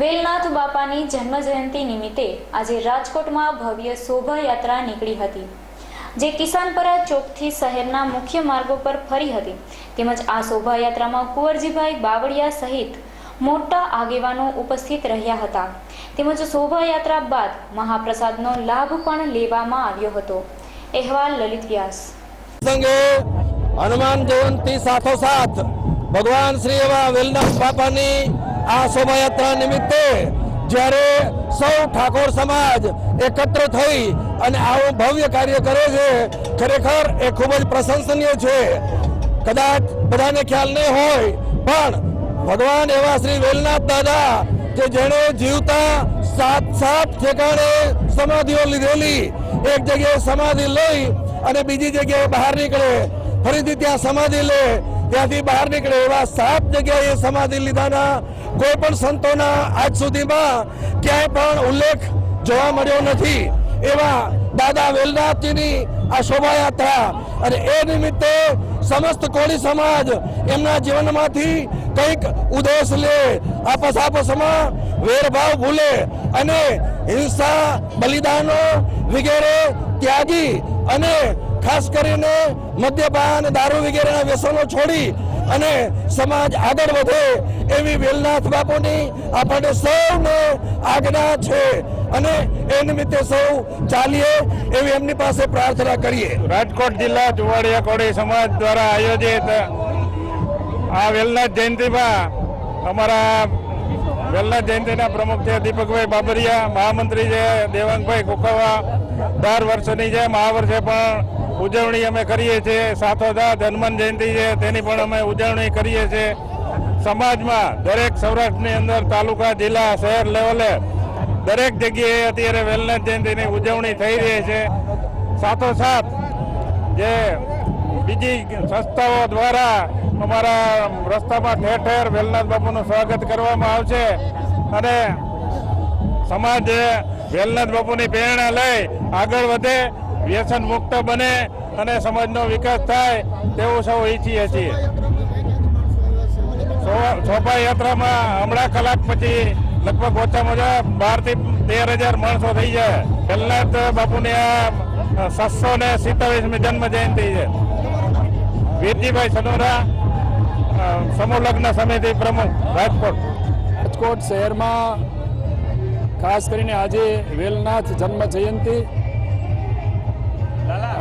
વેલનાથ બાપાની જન્મજયંતિ નિમિત્તે આજે રાજકોટમાં ભવ્ય શોભાયાત્રા નીકળી હતી, જે કિસાનપરા ચોકથી શહેરના મુખ્ય માર્ગો પર ફરી હતી. તેમજ આ શોભાયાત્રામાં કુંવરજીભાઈ બાવળિયા સહિત મોટા આગેવાનો ઉપસ્થિત રહ્યા હતા. તેમજ શોભાયાત્રા બાદ મહાપ્રસાદનો લાભ પણ લેવામાં આવ્યો હતો. અહેવાલ લલિત વ્યાસ. હનુમાન જયંતિ સાથોસાથ ભગવાન શ્રી એવા વેલનાથ બાપાની આ શોભાયાત્રા નિમિત્તે જ્યારે સૌ ઠાકોર સમાજ એકત્ર થઈ અને આવું ભવ્ય કાર્ય કરે છે, ખરેખર એ ખૂબ જ પ્રશંસનીય છે. કદાચ બધાને ખ્યાલ નહીં હોય, પણ ભગવાન એવા શ્રી વેલનાથ દાદા કે જેણે જીવતા સાત સાત ઠેકાણે સમાધિઓ લીધેલી, એક જગ્યાએ સમાધિ લઈ અને બીજી જગ્યાએ બહાર નીકળે, ફરીથી ત્યાં સમાધિ લે ત્યાંથી બહાર નીકળે એવા સાત જગ્યાએ સમાધિ લીધાના. કોઈ પણ સંતોના આજ સુધીમાં ક્યાંય પણ ઉલ્લેખ જોવા મળ્યો નથી. એવા દાદા વેલનાથજીની આ શોભાયાત્રા અને એ નિમિત્તે સમસ્ત કોળી સમાજ એમના જીવનમાંથી કંઈક ઉદેશ લે. આપસ આપસમાં વેરભાવ ભૂલે અને હિંસા, બલિદાનો વગેરે ત્યાગી અને ખાસ કરીને મદ્યપાન, દારૂ વગેરેના વ્યસનો છોડી અને સમાજ આગળ વધે એવી વેલનાથ બાપુની આપણને સૌને આજ્ઞા છે. અને એ નિમિત્તે સૌ ચાલીએ એવી એમની પાસે પ્રાર્થના કરીએ. રાજકોટ જિલ્લા ચુવાડિયા કોળી સમાજ દ્વારા આયોજિત આ વેલનાથ જયંતિમાં અમારા વેલનાથ જયંતિના પ્રમુખ છે દીપકભાઈ બાબરિયા, મહામંત્રી છે દેવાંગભાઈ કુકવા દર વર્ષની જેમ આ પણ ઉજવણી અમે કરીએ છીએ. સાથોસાથ હનુમાન જયંતિ છે, તેની પણ અમે ઉજવણી કરીએ છીએ. સમાજમાં દરેક સૌરાષ્ટ્રની અંદર તાલુકા, જિલ્લા, શહેર લેવલે દરેક જગ્યાએ અત્યારે વેલનાથ જયંતિની ઉજવણી થઈ રહી છે. સાથોસાથ જે બીજી સંસ્થાઓ દ્વારા અમારા રસ્તામાં ઠેર ઠેર વેલનાથ બાપુનું સ્વાગત કરવામાં આવશે અને સમાજ વેલનાથ બાપુની પ્રેરણા લઈ આગળ વધે વ્યસન મુક્ત બને અને સમાજનો વિકાસ થાય તેવું સૌ ઈચ્છીએ છીએ. શોભાયાત્રામાં હમણાં કલાક પછી લગભગ ઓછામાં ઓછા બારથી તેર હજાર માણસો થઈ જાય વેલનાથ બાપુની આ સાતસો ને સિત્તાવીસમી જન્મ જયંતિ છે. વીરજીભાઈ સનોરા સમૂહ લગ્ન સમિતિ પ્રમુખ, રાજકોટ. રાજકોટ શહેરમાં ખાસ કરીને આજે વેલનાથ જન્મ જયંતિ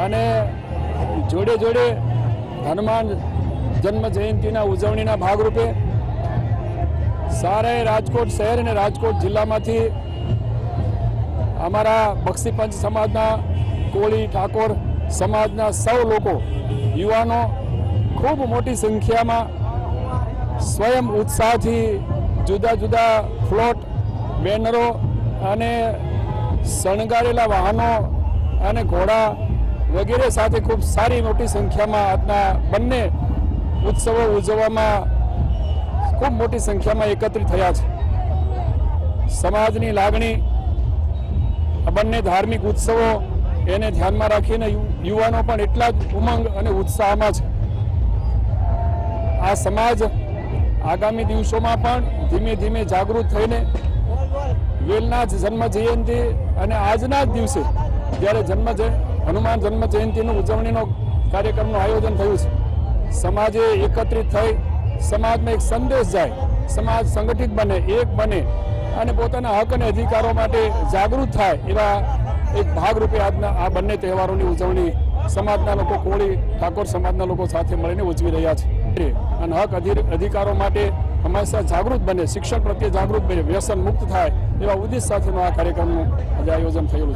અને જોડે જોડે હનુમાન જન્મ જયંતિના ઉજવણીના ભાગરૂપે સારા રાજકોટ શહેર અને રાજકોટ જિલ્લામાંથી અમારા બક્ષીપંચ સમાજના કોળી ઠાકોર સમાજના સૌ લોકો, યુવાનો ખૂબ મોટી સંખ્યામાં સ્વયં ઉત્સાહથી જુદા જુદા ફ્લોટ, બેનરો અને શણગારેલા વાહનો અને ઘોડા વગેરે સાથે ખૂબ સારી મોટી સંખ્યામાં આજના બંને ઉત્સવો ઉજવવામાં ખૂબ મોટી સંખ્યામાં એકત્રિત થયા છે. સમાજની લાગણી, આ બંને ધાર્મિક ઉત્સવો એને ધ્યાનમાં રાખીને યુવાનો પણ એટલા જ ઉમંગ અને ઉત્સાહમાં છે. આ સમાજ આગામી દિવસોમાં પણ ધીમે ધીમે જાગૃત થઈને વેલના જન્મ જયંતિ અને આજના જ દિવસે જ્યારે જન્મ હનુમાન જન્મ જયંતિનું ઉજવણીનો કાર્યક્રમનું આયોજન થયું છે. સમાજે એકત્રિત થઈ, સમાજમાં એક સંદેશ જાય, સમાજ સંગઠિત બને, એક બને અને પોતાના હક અને અધિકારો માટે જાગૃત થાય એવા એક ભાગરૂપે આજના આ બંને તહેવારોની ઉજવણી સમાજના લોકો કોળી ઠાકોર સમાજના લોકો સાથે મળીને ઉજવી રહ્યા છે. અને હક અધિ- અધિકારો માટે હંમેશા જાગૃત બને, શિક્ષણ પ્રત્યે જાગૃત બને, વ્યસન મુક્ત થાય એવા ઉદ્દેશ સાથેનો આ કાર્યક્રમનું આજે આયોજન થયેલું છે.